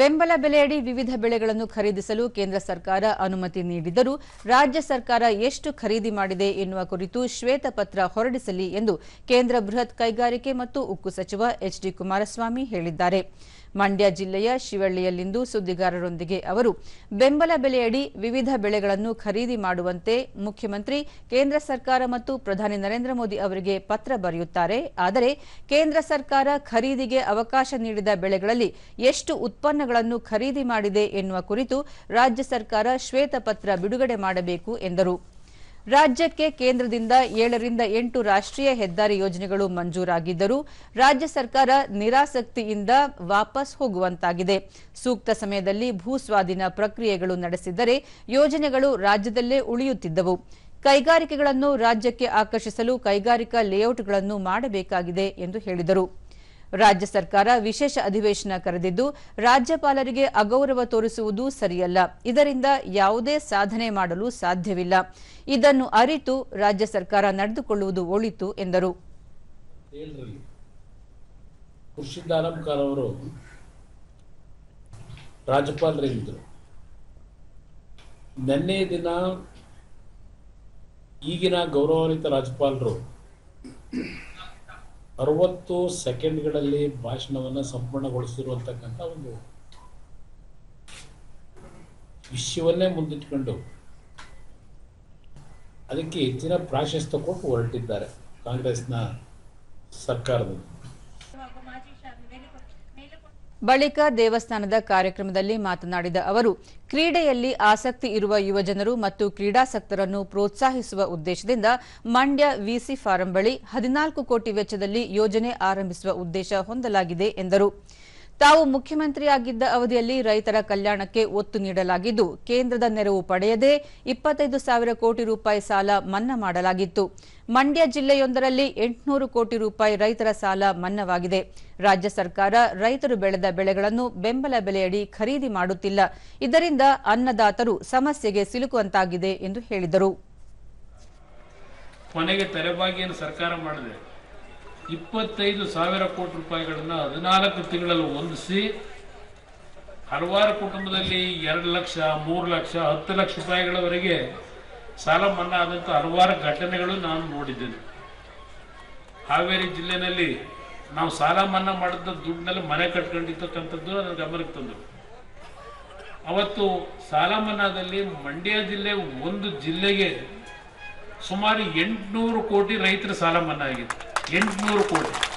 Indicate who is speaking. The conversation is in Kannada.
Speaker 1: ಬೆಂಬಲ ಬೆಲೆಯಡಿ ವಿವಿಧ ಬೆಳೆಗಳನ್ನು ಖರೀದಿಸಲು ಕೇಂದ್ರ ಸರ್ಕಾರ ಅನುಮತಿ ನೀಡಿದರೂ ರಾಜ್ಯ ಸರ್ಕಾರ ಎಷ್ಟು ಖರೀದಿ ಮಾಡಿದೆ ಎನ್ನುವ ಕುರಿತು ಶ್ವೇತಪತ್ರ ಹೊರಡಿಸಲಿ ಎಂದು ಕೇಂದ್ರ ಬೃಹತ್ ಕೈಗಾರಿಕೆ ಮತ್ತು ಉಕ್ಕು ಸಚಿವ ಎಚ್ ಡಿ ಕುಮಾರಸ್ವಾಮಿ ಹೇಳಿದ್ದಾರೆ. ಮಂಡ್ಯ ಜಿಲ್ಲೆಯ ಶಿವಳ್ಳಿಯಲ್ಲಿಂದು ಸುದ್ದಿಗಾರರೊಂದಿಗೆ ಅವರು, ಬೆಂಬಲ ಬೆಲೆಯಡಿ ವಿವಿಧ ಬೆಳೆಗಳನ್ನು ಖರೀದಿ ಮಾಡುವಂತೆ ಮುಖ್ಯಮಂತ್ರಿ, ಕೇಂದ್ರ ಸರ್ಕಾರ ಮತ್ತು ಪ್ರಧಾನಿ ನರೇಂದ್ರ ಮೋದಿ ಅವರಿಗೆ ಪತ್ರ ಬರೆಯುತ್ತಾರೆ. ಆದರೆ, ಕೇಂದ್ರ ಸರ್ಕಾರ ಖರೀದಿಗೆ ಅವಕಾಶ ನೀಡಿದ ಬೆಳೆಗಳಲ್ಲಿ ಎಷ್ಟು ಉತ್ಪನ್ನಗಳನ್ನು ಖರೀದಿ ಮಾಡಿದೆ ಎನ್ನುವ ಕುರಿತು ರಾಜ್ಯ ಸರ್ಕಾರ ಶ್ವೇತಪತ್ರ ಬಿಡುಗಡೆ ಮಾಡಬೇಕು ಎಂದರು. ರಾಜ್ಯಕ್ಕೆ ಕೇಂದ್ರದಿಂದ ಏಳರಿಂದ ಎಂಟು ರಾಷ್ಟ್ರೀಯ ಹೆದ್ದಾರಿ ಯೋಜನೆಗಳು ಮಂಜೂರಾಗಿದ್ದರೂ ರಾಜ್ಯ ಸರ್ಕಾರ ನಿರಾಸಕ್ತಿಯಿಂದ ವಾಪಸ್ ಹೋಗುವಂತಾಗಿದೆ. ಸೂಕ್ತ ಸಮಯದಲ್ಲಿ ಭೂಸ್ವಾಧೀನ ಪ್ರಕ್ರಿಯೆಗಳು ನಡೆಸಿದ್ದರೆ ಯೋಜನೆಗಳು ರಾಜ್ಯದಲ್ಲೇ ಉಳಿಯುತ್ತಿದ್ದವು. ಕೈಗಾರಿಕೆಗಳನ್ನು ರಾಜ್ಯಕ್ಕೆ ಆಕರ್ಷಿಸಲು ಕೈಗಾರಿಕಾ ಲೇಔಟ್ಗಳನ್ನು ಮಾಡಬೇಕಾಗಿದೆ ಎಂದು ಹೇಳಿದರು. ರಾಜ್ಯ ಸರ್ಕಾರ ವಿಶೇಷ ಅಧಿವೇಶನ ಕರೆದಿದ್ದು, ರಾಜ್ಯಪಾಲರಿಗೆ ಅಗೌರವ ತೋರಿಸುವುದು ಸರಿಯಲ್ಲ. ಇದರಿಂದ ಯಾವುದೇ ಸಾಧನೆ ಮಾಡಲು ಸಾಧ್ಯವಿಲ್ಲ. ಇದನ್ನು ಅರಿತು ರಾಜ್ಯ ಸರ್ಕಾರ ನಡೆದುಕೊಳ್ಳುವುದು ಒಳಿತು, ಎಂದರು.
Speaker 2: ದಿನ ಈಗಿನ ಗೌರವಾನ್ವಿತ ರಾಜ್ಯಪಾಲರು ಅರವತ್ತು ಸೆಕೆಂಡ್ಗಳಲ್ಲಿ ಭಾಷಣವನ್ನು ಸಂಪೂರ್ಣಗೊಳಿಸಿರುವಂತಕ್ಕಂಥ ಒಂದು ವಿಷಯವನ್ನೇ ಮುಂದಿಟ್ಕೊಂಡು ಅದಕ್ಕೆ ಹೆಚ್ಚಿನ ಪ್ರಾಶಸ್ತ್ಯ ಕೊಟ್ಟು ಹೊರಟಿದ್ದಾರೆ ಕಾಂಗ್ರೆಸ್ನ ಸರ್ಕಾರದಲ್ಲಿ.
Speaker 1: ಬಳಿಕ ದೇವಸ್ಥಾನದ ಕಾರ್ಯಕ್ರಮದಲ್ಲಿ ಮಾತನಾಡಿದ ಅವರು, ಕ್ರೀಡೆಯಲ್ಲಿ ಆಸಕ್ತಿ ಇರುವ ಯುವಜನರು ಮತ್ತು ಕ್ರೀಡಾಸಕ್ತರನ್ನು ಪ್ರೋತ್ಸಾಹಿಸುವ ಉದ್ದೇಶದಿಂದ ಮಂಡ್ಯ ವಿಸಿ ಫಾರಂ ಬಳಿ ಹದಿನಾಲ್ಕು ಕೋಟಿ ವೆಚ್ಚದಲ್ಲಿ ಯೋಜನೆ ಆರಂಭಿಸುವ ಉದ್ದೇಶ ಹೊಂದಲಾಗಿದೆ ಎಂದರು. ತಾವು ಮುಖ್ಯಮಂತ್ರಿಯಾಗಿದ್ದ ಅವಧಿಯಲ್ಲಿ ರೈತರ ಕಲ್ಯಾಣಕ್ಕೆ ಒತ್ತು ನೀಡಲಾಗಿದ್ದು, ಕೇಂದ್ರದ ನೆರವು ಪಡೆಯದೆ ಇಪ್ಪತ್ತೈದು ಸಾವಿರ ಕೋಟಿ ರೂಪಾಯಿ ಸಾಲ ಮನ್ನಾ ಮಾಡಲಾಗಿತ್ತು. ಮಂಡ್ಯ ಜಿಲ್ಲೆಯೊಂದರಲ್ಲಿ ಎಂಟುನೂರು ಕೋಟಿ ರೂಪಾಯಿ ರೈತರ ಸಾಲ ಮನ್ನವಾಗಿದೆ. ರಾಜ್ಯ ಸರ್ಕಾರ ರೈತರು ಬೆಳೆದ ಬೆಳೆಗಳನ್ನು ಬೆಂಬಲ ಬೆಲೆಯಡಿ ಖರೀದಿ ಮಾಡುತ್ತಿಲ್ಲ. ಇದರಿಂದ ಅನ್ನದಾತರು ಸಮಸ್ಯೆಗೆ ಸಿಲುಕುವಂತಾಗಿದೆ ಎಂದು ಹೇಳಿದರು.
Speaker 3: ಕೊನೆಗೆ ತೆರೆಬಾಗಿಯನ್ನು ಸರ್ಕಾರ ಮಾಡಿದೆ. ಇಪ್ಪತ್ತೈದು ಸಾವಿರ ಕೋಟಿ ರೂಪಾಯಿಗಳನ್ನು ಹದಿನಾಲ್ಕು ತಿಂಗಳಲ್ಲಿ ಹೊಂದಿಸಿ, ಹಲವಾರು ಕುಟುಂಬದಲ್ಲಿ ಎರಡು ಲಕ್ಷ, ಮೂರು ಲಕ್ಷ, ಹತ್ತು ಲಕ್ಷ ರೂಪಾಯಿಗಳವರೆಗೆ ಸಾಲ ಮನ್ನಾ ಆದಂಥ ಹಲವಾರು ಘಟನೆಗಳು ನಾನು ನೋಡಿದ್ದೇನೆ. ಹಾವೇರಿ ಜಿಲ್ಲೆಯಲ್ಲಿ ನಾವು ಸಾಲ ಮನ್ನಾ ಮಾಡಿದ ದುಡ್ಡಿನಲ್ಲಿ ಮನೆ ಕಟ್ಕೊಂಡಿರ್ತಕ್ಕಂಥದ್ದು ನನ್ನ ಗಮನಕ್ಕೆ ತಂದರು ಅವತ್ತು ಸಾಲ ಮನ್ನಾದಲ್ಲಿ ಮಂಡ್ಯ ಜಿಲ್ಲೆ ಒಂದು ಜಿಲ್ಲೆಗೆ ಸುಮಾರು ಎಂಟುನೂರು ಕೋಟಿ ರೈತರ ಸಾಲ ಮನ್ನಾ ಆಗಿತ್ತು ಎಂಟುನೂರು ಕೋಟಿ